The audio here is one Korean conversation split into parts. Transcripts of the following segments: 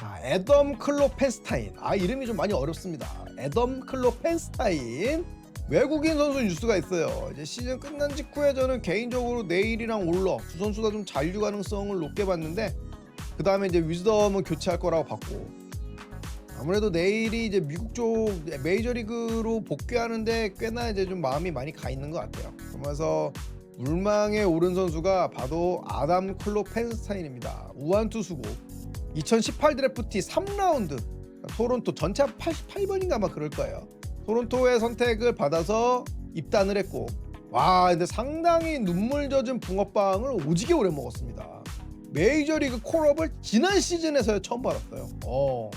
아, 애덤 클로펜스타인. 아 이름이 좀 많이 어렵습니다. 애덤 클로펜스타인. 외국인 선수 뉴스가 있어요. 이제 시즌 끝난 직후에 저는 개인적으로 네일이랑 올러 두 선수 다 좀 잔류 가능성을 높게 봤는데 그 다음에 이제 위즈덤은 교체할 거라고 봤고 아무래도 내일이 이제 미국 쪽 메이저리그로 복귀하는데 꽤나 이제 좀 마음이 많이 가 있는 것 같아요. 그러면서 물망에 오른 선수가 바로 아담 클로펜스타인입니다. 우한 투수고 2018 드래프트 3라운드 토론토 전체 88번인가 아마 그럴 거예요. 토론토의 선택을 받아서 입단을 했고 와 근데 상당히 눈물 젖은 붕어빵을 오지게 오래 먹었습니다. 메이저리그 콜업을 지난 시즌에서 처음 받았어요. 어.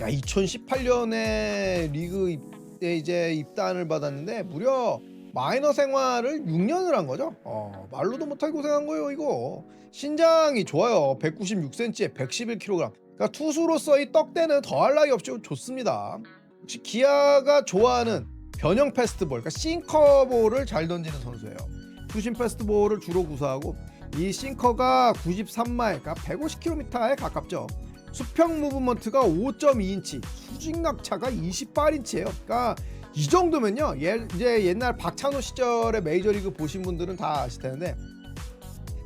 야 2018년에 리그 입, 이제 입단을 받았는데 무려 마이너 생활을 6년을 한 거죠. 어, 말로도 못하게 고생한 거예요, 이거. 신장이 좋아요. 196cm에 111kg. 그러니까 투수로서의 떡대는 더할 나위 없이 좋습니다. 혹시 기아가 좋아하는 변형 패스트볼, 그러니까 싱커볼을 잘 던지는 선수예요. 투심 패스트볼을 주로 구사하고 이 싱커가 93마일, 그러니까 150km에 가깝죠. 수평 무브먼트가 5.2인치, 수직낙 차가 28인치예요. 그러니까 이 정도면요. 예, 이제 옛날 박찬호 시절의 메이저리그 보신 분들은 다 아실 텐데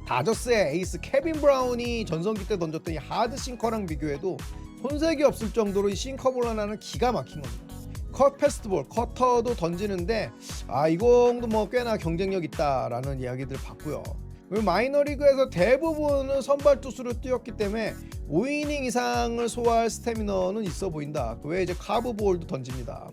다저스의 에이스 케빈 브라운이 전성기 때 던졌던 이 하드 싱커랑 비교해도 손색이 없을 정도로 이 싱커볼 하나는 기가 막힌 겁니다. 컷 패스트볼, 커터도 던지는데 아 이거도 뭐 꽤나 경쟁력 있다라는 이야기들 봤고요. 그리고 마이너리그에서 대부분은 선발 투수로 뛰었기 때문에 5이닝 이상을 소화할 스태미너는 있어 보인다. 그 외에 이제 카브볼도 던집니다.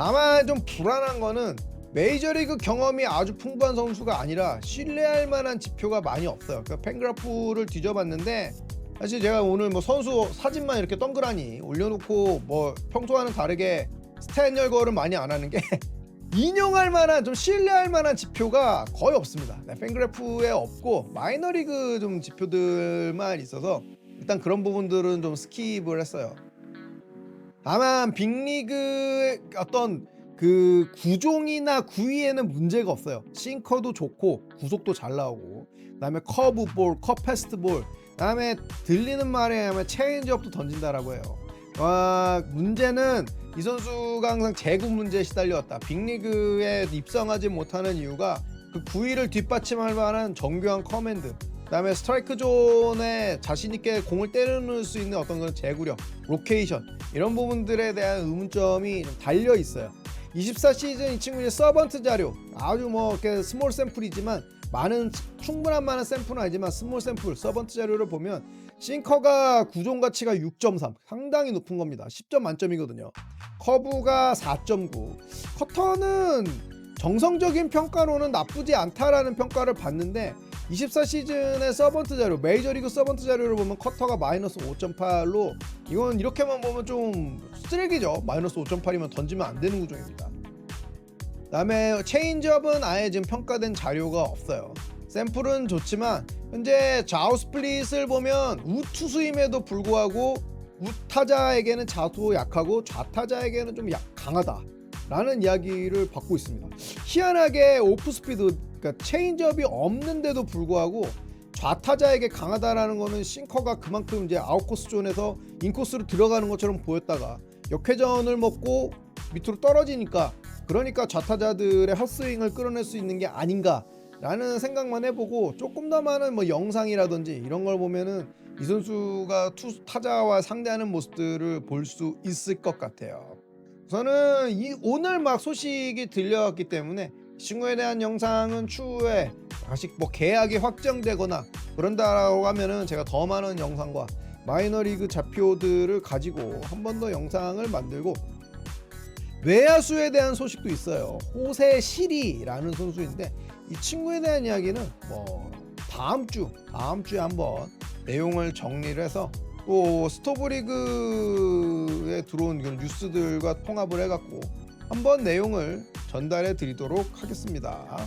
다만 좀 불안한 거는 메이저리그 경험이 아주 풍부한 선수가 아니라 신뢰할 만한 지표가 많이 없어요. 그 팬그래프를 뒤져봤는데 사실 제가 오늘 뭐 선수 사진만 이렇게 동그라니 올려놓고 뭐 평소와는 다르게 스탠 열거를 많이 안 하는 게 인용할 만한 좀 신뢰할 만한 지표가 거의 없습니다. 네, 팬그래프에 없고 마이너리그 좀 지표들만 있어서 일단 그런 부분들은 좀 스킵을 했어요. 다만 빅리그 어떤 그 구종이나 구위에는 문제가 없어요. 싱커도 좋고 구속도 잘 나오고 그다음에 커브볼, 컵패스트볼 그다음에 들리는 말에 하면 체인지업도 던진다라고 해요. 와 문제는 이 선수가 항상 재구 문제에 시달려왔다. 빅리그에 입성하지 못하는 이유가 그 구위를 뒷받침할 만한 정교한 커맨드 그다음에 스트라이크 존에 자신 있게 공을 때려넣을 수 있는 어떤 그런 제구력, 로케이션 이런 부분들에 대한 의문점이 좀 달려 있어요. 24 시즌 이 친구 이제 서번트 자료 아주 뭐 이렇게 스몰 샘플이지만 많은 충분한 많은 샘플은 아니지만 스몰 샘플 서번트 자료를 보면 싱커가 구종 가치가 6.3 상당히 높은 겁니다. 10점 만점이거든요. 커브가 4.9 커터는 정성적인 평가로는 나쁘지 않다라는 평가를 받는데 24 시즌의 서번트 자료 메이저리그 서번트 자료를 보면 커터가 마이너스 5.8로 이건 이렇게만 보면 좀 쓰레기죠. 마이너스 5.8이면 던지면 안 되는 구종입니다. 그다음에 체인지업은 아예 지금 평가된 자료가 없어요. 샘플은 좋지만 현재 좌우 스플릿을 보면 우투수임에도 불구하고 우타자에게는 좌투 약하고 좌타자에게는 좀 약, 강하다 라는 이야기를 받고 있습니다. 희한하게 오프 스피드 그러니까 체인지업이 없는데도 불구하고 좌타자에게 강하다라는 거는 싱커가 그만큼 이제 아웃코스 존에서 인코스로 들어가는 것처럼 보였다가 역회전을 먹고 밑으로 떨어지니까 그러니까 좌타자들의 헛스윙을 끌어낼 수 있는 게 아닌가라는 생각만 해보고 조금 더 많은 뭐 영상이라든지 이런 걸 보면은 이 선수가 투 타자와 상대하는 모습들을 볼 수 있을 것 같아요. 저는 이 오늘 막 소식이 들려왔기 때문에 이 친구에 대한 영상은 추후에 아직 뭐 계약이 확정되거나 그런다라고 하면은 제가 더 많은 영상과 마이너리그 좌표들을 가지고 한 번 더 영상을 만들고 외야수에 대한 소식도 있어요. 호세 시리라는 선수인데 이 친구에 대한 이야기는 뭐 다음 주 다음 주에 한번 내용을 정리를 해서 또 스토브리그에 들어온 그런 뉴스들과 통합을 해갖고 한번 내용을 전달해 드리도록 하겠습니다.